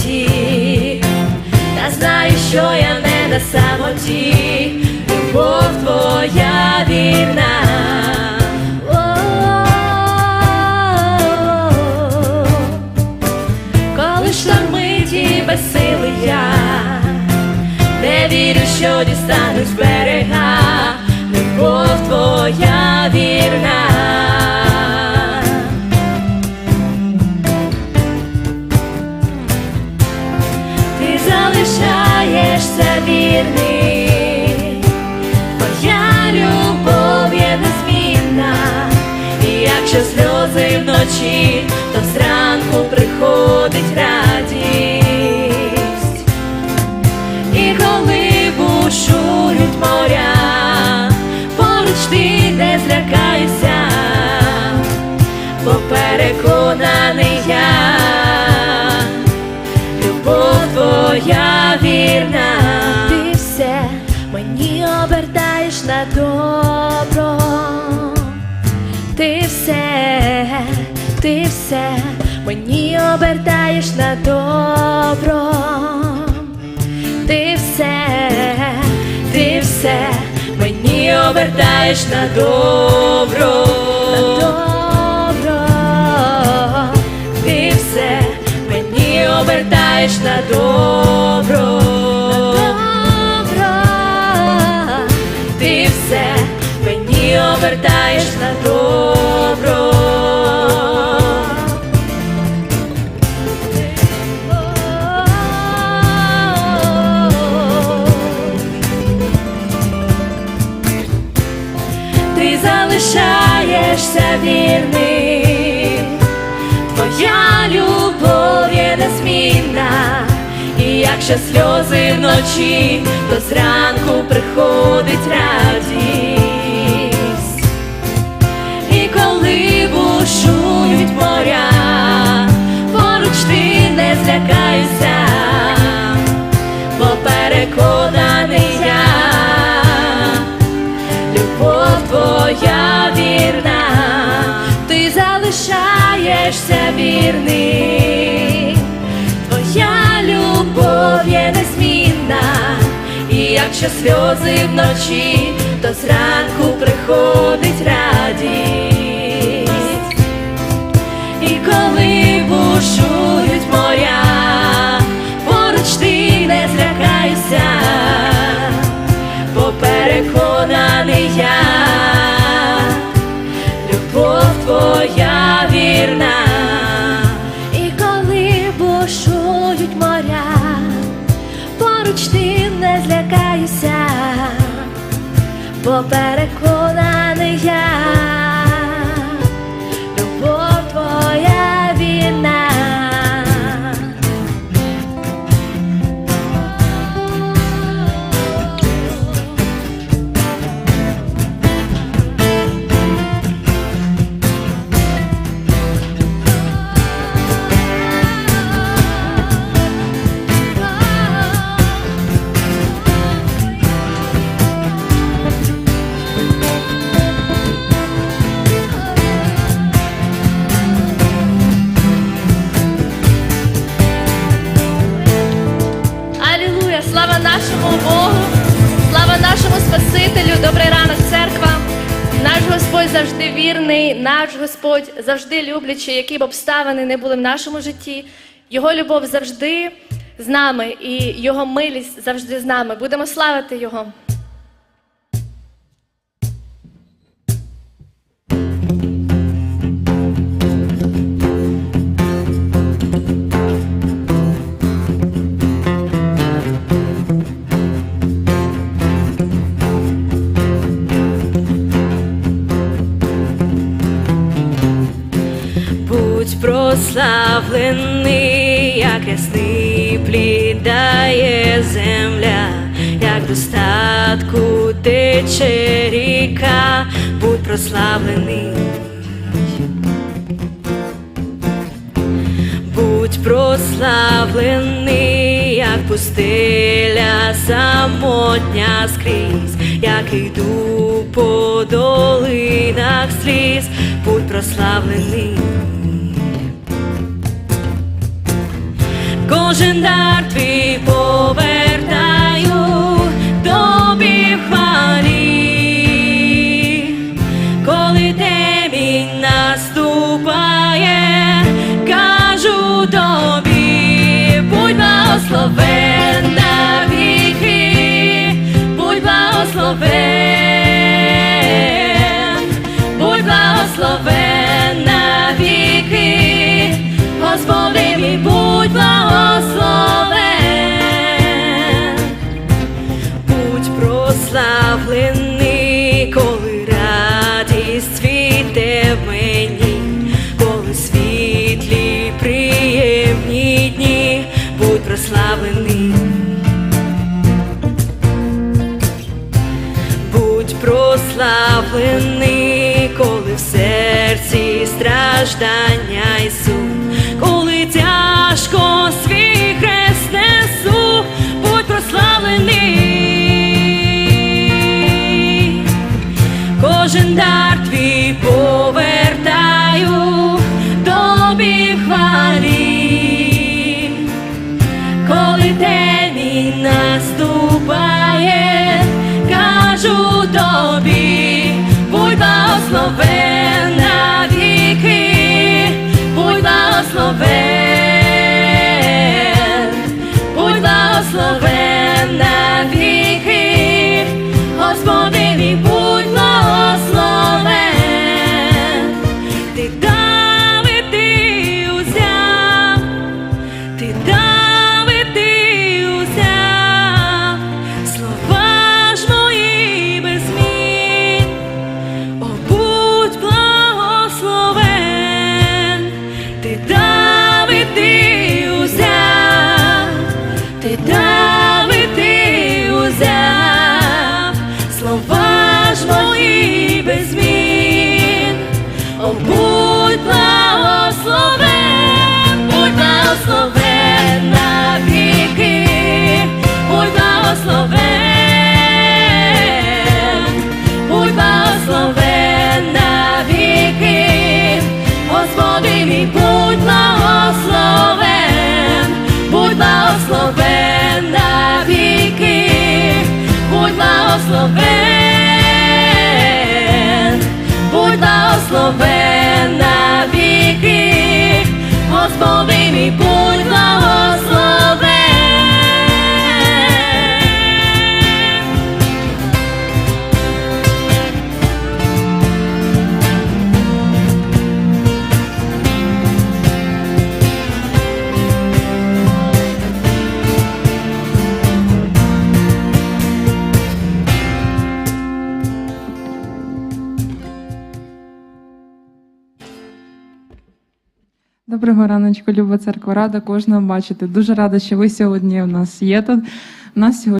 потік, та знаю, що я не на самоті, любов твоя вірна. Коли штормить і безсили я, не вірю, що дістанусь берега, любов твоя вірна. Якщо сльози вночі, все мені обертаєш на добро. Ти все, ти все мені обертаєш на добро. На добро. Ти все мені обертаєш на добро. Ти залишаєшся вірним, твоя любов є незмінна, і якщо сльози вночі, то зранку приходить радість. І коли бушують моря, поруч ти не злякайся, залишаєшся вірний, твоя любов є незмінна, і якщо сльози вночі, то зранку приходить радість. І коли бушують моря, бо переконаний Добрий ранок, церква! Наш Господь завжди вірний, наш Господь завжди люблячий, які б обставини не були в нашому житті. Його любов завжди з нами, і Його милість завжди з нами. Будемо славити Його. Прославлений, як ясний плід земля, як достатку тече ріка, будь прославлений. Будь прославлений, як пустеля самотня скрізь, як йду по долинах сліз, будь прославлений. кожен дар твій пове. числа коли в серці страждання і сум, коли тяжко світ. Доброго раночку, люба церква, рада кожного бачити. Дуже рада, що ви сьогодні у нас є тут. У нас сьогодні